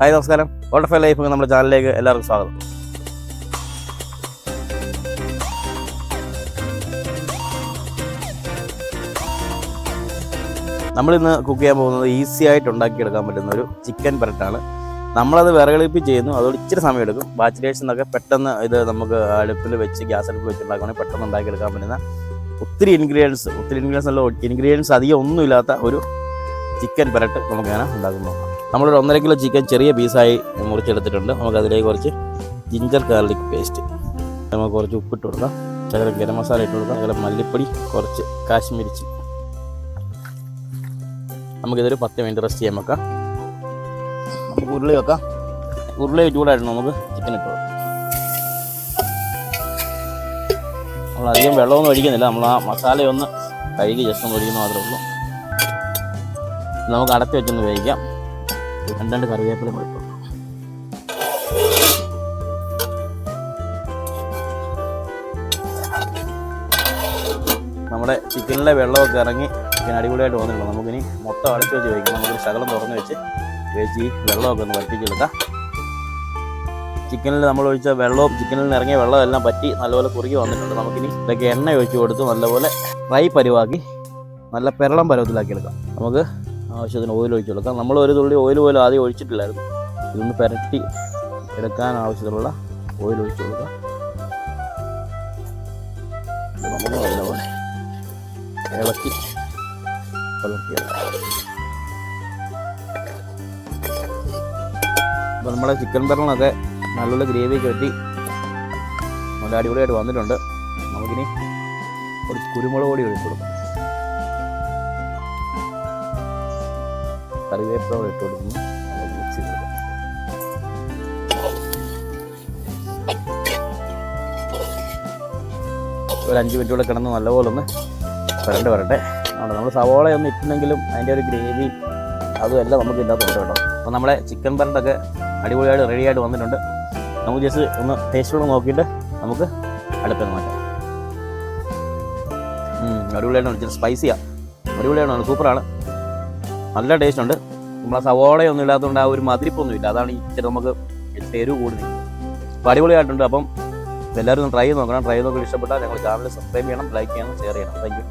Hi നമസ്കാരം. വോട്ടർഫൈ life നമ്മുടെ ചാനലിലേക്ക് എല്ലാവർക്കും സ്വാഗതം. നമ്മളിന്ന് കുക്ക് ചെയ്യാൻ പോകുന്നത് ഈസി ആയിട്ട് ഉണ്ടാക്കിയെടുക്കാൻ പറ്റുന്ന ഒരു ചിക്കൻ പരട്ടാണ്. നമ്മളത് വിറകളിപ്പി ചെയ്യുന്നു അതോട് ഇച്ചിരി സമയം എടുക്കും ബാച്ചിലേഴ്സ് എന്നൊക്കെ പെട്ടെന്ന് ഇത് നമുക്ക് അടുപ്പിൽ വെച്ച് ഗ്യാസ് അടുപ്പിൽ വെച്ച് ഉണ്ടാക്കുകയാണെങ്കിൽ പെട്ടെന്ന് ഉണ്ടാക്കിയെടുക്കാൻ പറ്റുന്ന ഒത്തിരി ഇൻഗ്രീഡിയൻസ് ഒത്തിരി ഇൻഗ്രീഡിയൻസ് അല്ല ഇൻഗ്രീഡിയൻസ് അധികം ഒന്നുമില്ലാത്ത ഒരു ചിക്കൻ പരട്ട് നമുക്ക് ഞാൻ ഉണ്ടാക്കുന്നു നമ്മളൊരു ഒന്നര കിലോ ചിക്കൻ ചെറിയ പീസായി മുറിച്ചെടുത്തിട്ടുണ്ട്. നമുക്കതിലേക്ക് കുറച്ച് ജിഞ്ചർ ഗാർലിക് പേസ്റ്റ് നമുക്ക് കുറച്ച് ഉപ്പിട്ട് കൊടുക്കാം. ശകലം ഗരം മസാല ഇട്ട് കൊടുക്കാം. ശകലം മല്ലിപ്പൊടി കുറച്ച് കാശ്മീരി നമുക്കിതൊരു പത്ത് മിനിറ്റ് റെസ്റ്റ് ചെയ്യാൻ വെക്കാം. നമുക്ക് ഉരുളി വെക്കാം. ഉരുളി ചൂടായിട്ട് നമുക്ക് ചിക്കൻ ഇട്ട് കൊടുക്കാം. നമ്മൾ അധികം വെള്ളമൊന്നും ഒഴിക്കുന്നില്ല. നമ്മൾ ആ മസാലയൊന്ന് കഴുകി ജസ്റ്റ് ഒന്ന് ഒഴിക്കുന്ന മാത്രമേ ഉള്ളൂ. നമുക്ക് അടച്ച് വെച്ചൊന്ന് വേവിക്കാം. രണ്ട് രണ്ട് കറിവേപ്പില കൂടെ നമ്മുടെ ചിക്കനിലെ വെള്ളമൊക്കെ ഇറങ്ങി ചിക്കൻ അടിപൊളിയായിട്ട് വന്നിട്ടുണ്ട്. നമുക്കിനി മൊത്തം അടച്ചു വെച്ച് വയ്ക്കാം നമുക്ക് ശകലം തുറന്ന് വെച്ച് വെച്ച് ഈ വെള്ളമൊക്കെ ഒന്ന് വറ്റിച്ചെടുക്കാം. ചിക്കനിൽ നമ്മൾ ഒഴിച്ച വെള്ളവും ചിക്കനിൽ ഇറങ്ങിയ വെള്ളവും എല്ലാം പറ്റി നല്ലപോലെ കുറുകി വന്നിട്ടുണ്ട്. നമുക്കിനി ഇതൊക്കെ എണ്ണ ഒഴിച്ച് കൊടുത്ത് നല്ലപോലെ ഫ്രൈ പരുവാക്കി നല്ല പെരളം പരുവത്തിലാക്കി എടുക്കാം. നമുക്ക് ആവശ്യത്തിന് ഓയിൽ ഒഴിച്ചുള്ളൂ കാരണം നമ്മൾ ഒരു തുള്ളി ഓയിൽ പോലും ആദ്യം ഒഴിച്ചിട്ടില്ലായിരുന്നു. ഇതൊന്ന് പുരട്ടി എടുക്കാൻ ആവശ്യത്തിനുള്ള ഓയിൽ ഒഴിച്ചു കൊടുക്കാം ഇളക്കി അപ്പോൾ നമ്മുടെ ചിക്കൻ പെറണൊക്കെ നല്ല ഗ്രേവിയൊക്കെ വെട്ടി നല്ല അടിപൊളിയായിട്ട് വന്നിട്ടുണ്ട്. നമുക്കിനി കുറച്ച് കുരുമുളക് പൊടി ഒഴിച്ചു കൊടുക്കാം. കറിവേപ്പില ഇട്ട് കൊടുക്കുന്നു ഒരു അഞ്ച് മിനിറ്റ് കൂടെ കിടന്ന് നല്ലപോലെ ഒന്ന് വരണ്ട് വരട്ടെ. അതുകൊണ്ട് നമ്മൾ സവോള ഒന്ന് ഇട്ടുണ്ടെങ്കിലും അതിന്റെ ഒരു ഗ്രേവി അതും എല്ലാം നമുക്ക് ഇല്ലാത്തതുണ്ട് കേട്ടോ. അപ്പോൾ നമ്മളെ ചിക്കൻ പരണ്ടൊക്കെ അടിപൊളിയായിട്ട് റെഡിയായിട്ട് വന്നിട്ടുണ്ട്. നമുക്ക് ജസ്റ്റ് ഒന്ന് ടേസ്റ്റ് കൂടെ നോക്കിയിട്ട് നമുക്ക് അടുത്തത് മാറ്റാം അടിപൊളിയായിട്ടാണ് സ്പൈസിയാണ് അടിപൊളിയാണ് സൂപ്പറാണ് നല്ല ടേസ്റ്റ് ഉണ്ട്. നമ്മളെ സവോളയൊന്നും ഇല്ലാത്തതുകൊണ്ട് ആ ഒരു മതിരിപ്പൊന്നും ഇല്ല അതാണ് ഇച്ചിരി നമുക്ക് എരിവ് കൂടി നിൽക്കുന്നത് അടിപൊളിയായിട്ടുണ്ട്. അപ്പം എല്ലാവരും ട്രൈ ചെയ്ത് നോക്കണം. ട്രൈ ചെയ്ത് നോക്കി ഇഷ്ടപ്പെട്ടാൽ ഞങ്ങൾ ചാനൽ സബ്സ്ക്രൈബ് ചെയ്യണം ലൈക്ക് ചെയ്യണം ഷെയർ ചെയ്യണം. താങ്ക്